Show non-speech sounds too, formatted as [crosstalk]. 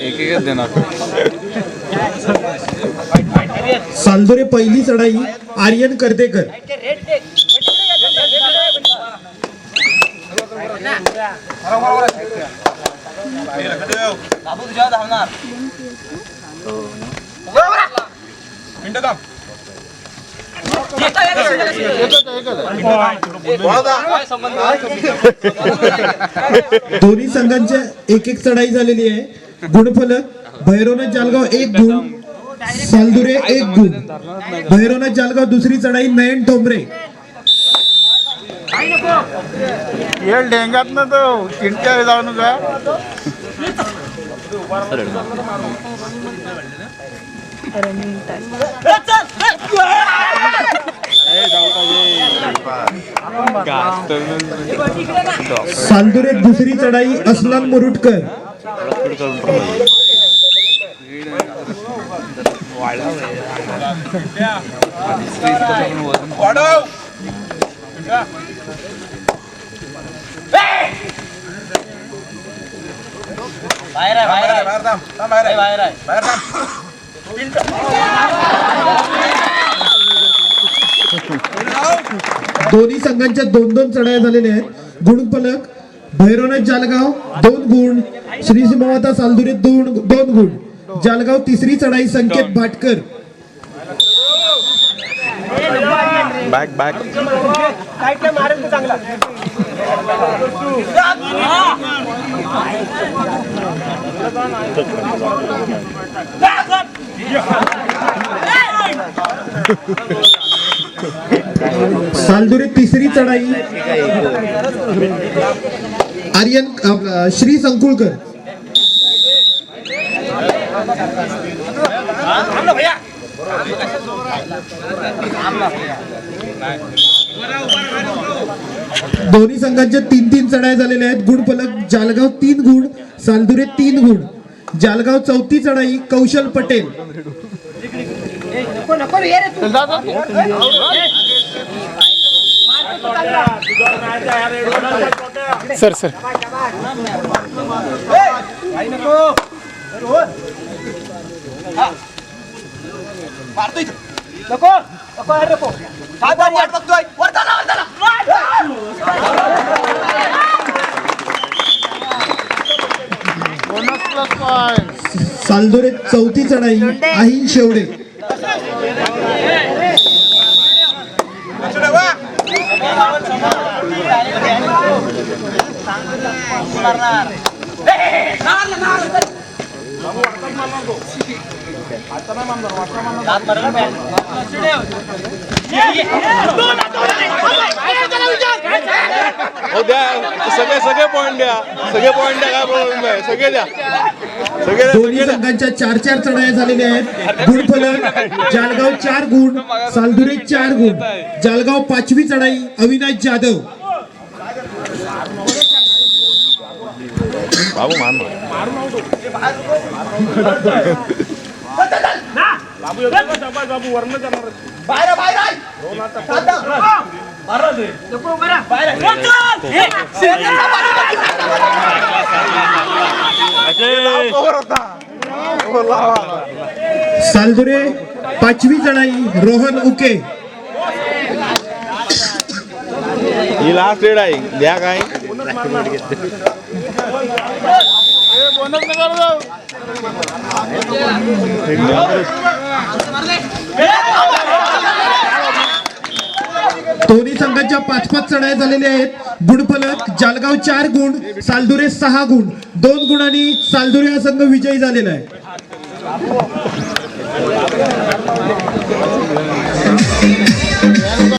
एक एकच देणार सालदुरे पहिली चढाई आर्यन कर्तेकर. दोन्ही संघांच्या एक एक चढाई झालेली आहे. गुणफलक भैरवनाथ जालगाव एक गुण सालदुरे एक गुण. भैरवनाथ जालगाव दुसरी चढाई नयन ठोंबरे. ये डेंगात ना तो चिंट्या जाऊ का सालदुरे दुसरी चढाई अस्लान मुरुटकर. बाहेर आहे बाहेर आहे. बाहेर आहे बाहेर आहे. बाहेर थांब दोन्ही संघांच्या दोन दोन चढाया झालेल्या आहेत. गुणफलक भैरवनाथ जालगाव दोन गुण. श्री माता सालदुरे दोन दोन गुण. जालगाव तिसरी चढाई संकेत भाटकर. बॅक बॅक [laughs] [laughs] सालदुरे तिसरी चढाई. आर्यन श्री संकुळकर. दोन्ही संघांच्या तीन तीन चढाई झालेल्या आहेत. गुणफलक जालगाव तीन गुण सालदुरे तीन गुण जालगाव चौथी चढाई कौशल पटेल. Sir sir. मारतो इथं नको नको अरे नको काय पण वाट बघतोय वर चला वर चला बोनस प्लस पॉईंट सालदुरे चौथी चढाई आहीन शेवडे हो द्या सगळे सगळे पॉईंट द्या. सगळे पॉईंट द्या काय प्रॉब्लेम नाही. सगळे द्या. सगळे द्या दोन्ही सगळे द्या. संघांच्या चार चार चढाया झालेल्या आहेत. गुणफलक जालगाव चार गुण सालदुरे चार गुण. जालगाव पाचवी चढाई अविनाश जाधव. बाहेर आहे. वर चल. हे, शेजारचा पाणी सालदुरे पाचवी चढाई रोहन उके ही लास्ट रेड आहे द्या काय दोन्ही संघाच्या पाच पाच चढाया झालेल्या आहेत. गुणफलक जालगाव चार गुण सालदुरे सहा गुण. दोन गुणांनी सालदुरे हा संघ विजयी झालेला आहे.